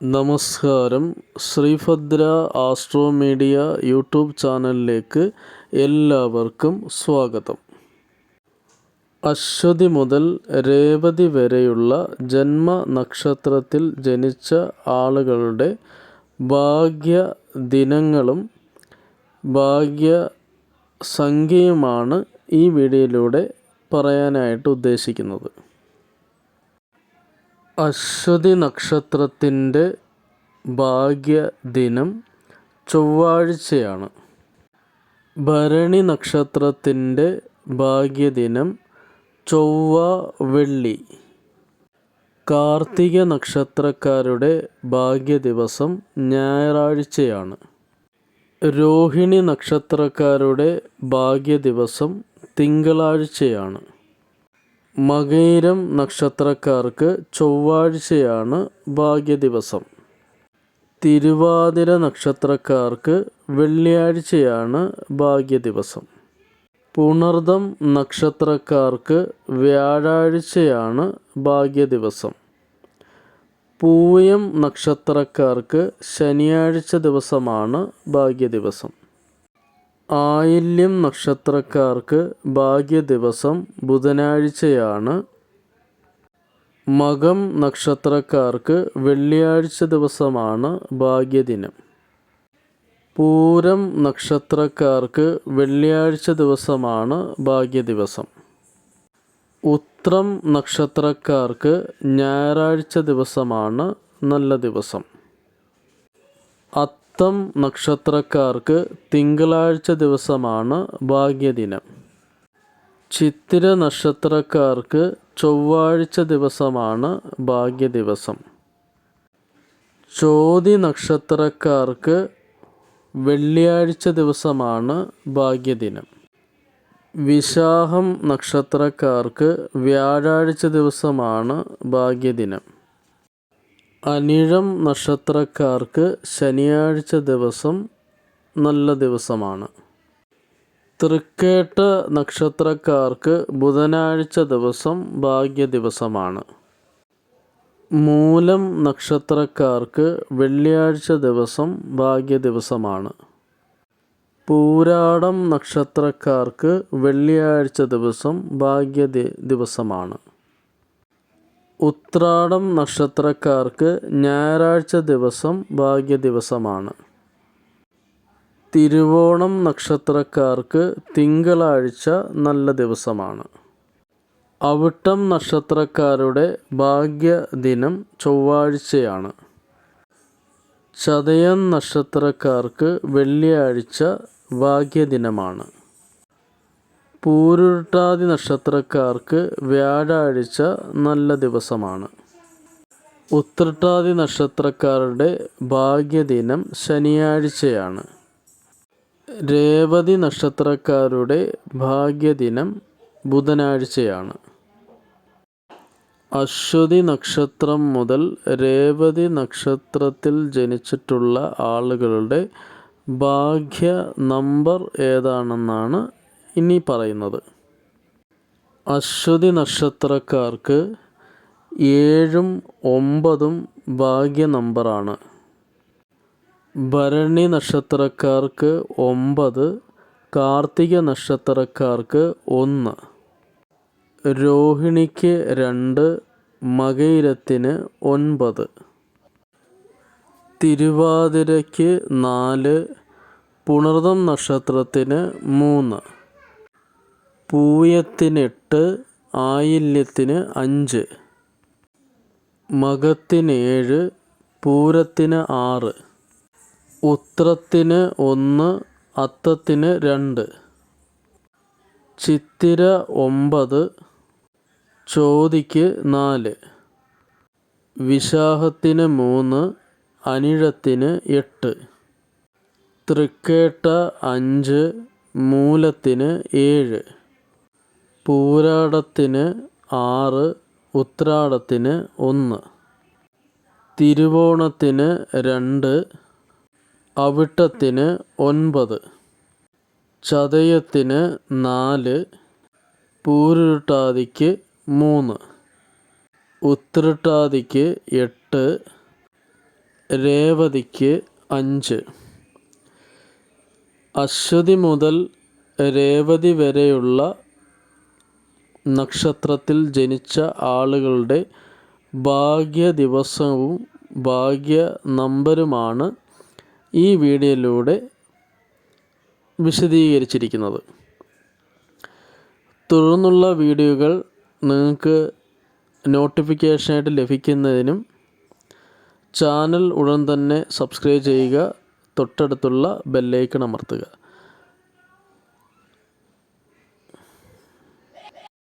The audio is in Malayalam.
നമസ്കാരം. ശ്രീഭദ്ര ആസ്ട്രോ മീഡിയ യൂട്യൂബ് ചാനലിലേക്ക് എല്ലാവർക്കും സ്വാഗതം. അശ്വതി മുതൽ രേവതി വരെയുള്ള ജന്മ നക്ഷത്രത്തിൽ ജനിച്ച ആളുകളുടെ ഭാഗ്യ ദിനങ്ങളും ഭാഗ്യ സംഖ്യയുമാണ് ഈ വീഡിയോയിലൂടെ പറയാനായിട്ട് ഉദ്ദേശിക്കുന്നത്. അശ്വതി നക്ഷത്രത്തിന്റെ ഭാഗ്യദിനം ചൊവ്വാഴ്ചയാണ്. ഭരണി നക്ഷത്രത്തിന്റെ ഭാഗ്യദിനം ചൊവ്വ വെള്ളി കാർത്തിക നക്ഷത്രക്കാരുടെ ഭാഗ്യദിവസം ഞായറാഴ്ചയാണ്. രോഹിണി നക്ഷത്രക്കാരുടെ ഭാഗ്യദിവസം തിങ്കളാഴ്ചയാണ്. മകയിരം നക്ഷത്രക്കാർക്ക് ചൊവ്വാഴ്ചയാണ് ഭാഗ്യദിവസം. തിരുവാതിര നക്ഷത്രക്കാർക്ക് വെള്ളിയാഴ്ചയാണ് ഭാഗ്യദിവസം. പുണർദം നക്ഷത്രക്കാർക്ക് വ്യാഴാഴ്ചയാണ് ഭാഗ്യദിവസം. പൂയം നക്ഷത്രക്കാർക്ക് ശനിയാഴ്ച ദിവസമാണ് ഭാഗ്യദിവസം. ആയില്യം നക്ഷത്രക്കാർക്ക് ഭാഗ്യദിവസം ബുധനാഴ്ചയാണ്. മകം നക്ഷത്രക്കാർക്ക് വെള്ളിയാഴ്ച ദിവസമാണ് ഭാഗ്യദിനം. പൂരം നക്ഷത്രക്കാർക്ക് വെള്ളിയാഴ്ച ദിവസമാണ് ഭാഗ്യദിവസം. ഉത്രം നക്ഷത്രക്കാർക്ക് ഞായറാഴ്ച ദിവസമാണ് നല്ല ദിവസം. അത്തം നക്ഷത്രക്കാർക്ക് തിങ്കളാഴ്ച ദിവസമാണ് ഭാഗ്യദിനം. ചിത്തിര നക്ഷത്രക്കാർക്ക് ചൊവ്വാഴ്ച ദിവസമാണ് ഭാഗ്യദിവസം. ചോതി നക്ഷത്രക്കാർക്ക് വെള്ളിയാഴ്ച ദിവസമാണ് ഭാഗ്യദിനം. വിശാഹം നക്ഷത്രക്കാർക്ക് വ്യാഴാഴ്ച ദിവസമാണ് ഭാഗ്യദിനം. അനിഴം നക്ഷത്രക്കാർക്ക് ശനിയാഴ്ച ദിവസം നല്ല ദിവസമാണ്. തൃക്കേട്ട നക്ഷത്രക്കാർക്ക് ബുധനാഴ്ച ദിവസം ഭാഗ്യ ദിവസമാണ്. മൂലം നക്ഷത്രക്കാർക്ക് വെള്ളിയാഴ്ച ദിവസം ഭാഗ്യ ദിവസമാണ്. പൂരാടം നക്ഷത്രക്കാർക്ക് വെള്ളിയാഴ്ച ദിവസം ഭാഗ്യ ദിവസമാണ്. ഉത്രാടം നക്ഷത്രക്കാർക്ക് ഞായറാഴ്ച ദിവസം ഭാഗ്യ ദിവസമാണ് തിരുവോണം നക്ഷത്രക്കാർക്ക് തിങ്കളാഴ്ച നല്ല ദിവസമാണ്. അവിട്ടം നക്ഷത്രക്കാരുടെ ഭാഗ്യ ദിനം ചൊവ്വാഴ്ചയാണ്. ചതയം നക്ഷത്രക്കാർക്ക് വെള്ളിയാഴ്ച ഭാഗ്യദിനമാണ്. പൂരുരുട്ടാതി നക്ഷത്രക്കാർക്ക് വ്യാഴാഴ്ച നല്ല ദിവസമാണ്. ഉത്രട്ടാതി നക്ഷത്രക്കാരുടെ ഭാഗ്യദിനം ശനിയാഴ്ചയാണ്. രേവതി നക്ഷത്രക്കാരുടെ ഭാഗ്യദിനം ബുധനാഴ്ചയാണ്. അശ്വതി നക്ഷത്രം മുതൽ രേവതി നക്ഷത്രത്തിൽ ജനിച്ചിട്ടുള്ള ആളുകളുടെ ഭാഗ്യ നമ്പർ ഏതാണെന്നാണ് ഇനി പറയുന്നത്. അശ്വതി നക്ഷത്രക്കാർക്ക് ഏഴും ഒമ്പതും ഭാഗ്യ നമ്പറാണ്. ഭരണി നക്ഷത്രക്കാർക്ക് ഒമ്പത് കാർത്തിക നക്ഷത്രക്കാർക്ക് ഒന്ന്. രോഹിണിക്ക് രണ്ട് മകയിരത്തിന് ഒൻപത്. തിരുവാതിരയ്ക്ക് നാല് പുണർതം നക്ഷത്രത്തിന് മൂന്ന്. പൂയത്തിന് എട്ട് ആയില്യത്തിന് അഞ്ച്. മകത്തിന് ഏഴ് പൂരത്തിന് ആറ്. ഉത്രത്തിന് ഒന്ന് അത്തത്തിന് രണ്ട്. ചിത്തിര ഒമ്പത് ചോതിക്ക് നാല്. വിശാഹത്തിന് മൂന്ന് അനിഴത്തിന് എട്ട്. തൃക്കേട്ട അഞ്ച് മൂലത്തിന് ഏഴ്. പൂരാടത്തിന് ആറ് ഉത്രാടത്തിന് ഒന്ന്. തിരുവോണത്തിന് രണ്ട് അവിട്ടത്തിന് ഒൻപത്. ചതയത്തിന് നാല് പൂരുരുട്ടാതിക്ക് മൂന്ന്. ഉത്രട്ടാതിക്ക് എട്ട് രേവതിക്ക് അഞ്ച്. അശ്വതി മുതൽ രേവതി വരെയുള്ള നക്ഷത്രത്തിൽ ജനിച്ച ആളുകളുടെ ഭാഗ്യ ദിവസവും ഭാഗ്യ നമ്പരുമാണ് ഈ വീഡിയോയിലൂടെ വിശദീകരിച്ചിരിക്കുന്നത്. തുടർന്നുള്ള വീഡിയോകൾ നിങ്ങൾക്ക് നോട്ടിഫിക്കേഷനായിട്ട് ലഭിക്കുന്നതിനും ചാനൽ ഉടൻ തന്നെ സബ്സ്ക്രൈബ് ചെയ്യുക തൊട്ടടുത്തുള്ള ബെല്ലൈക്കൺ അമർത്തുക.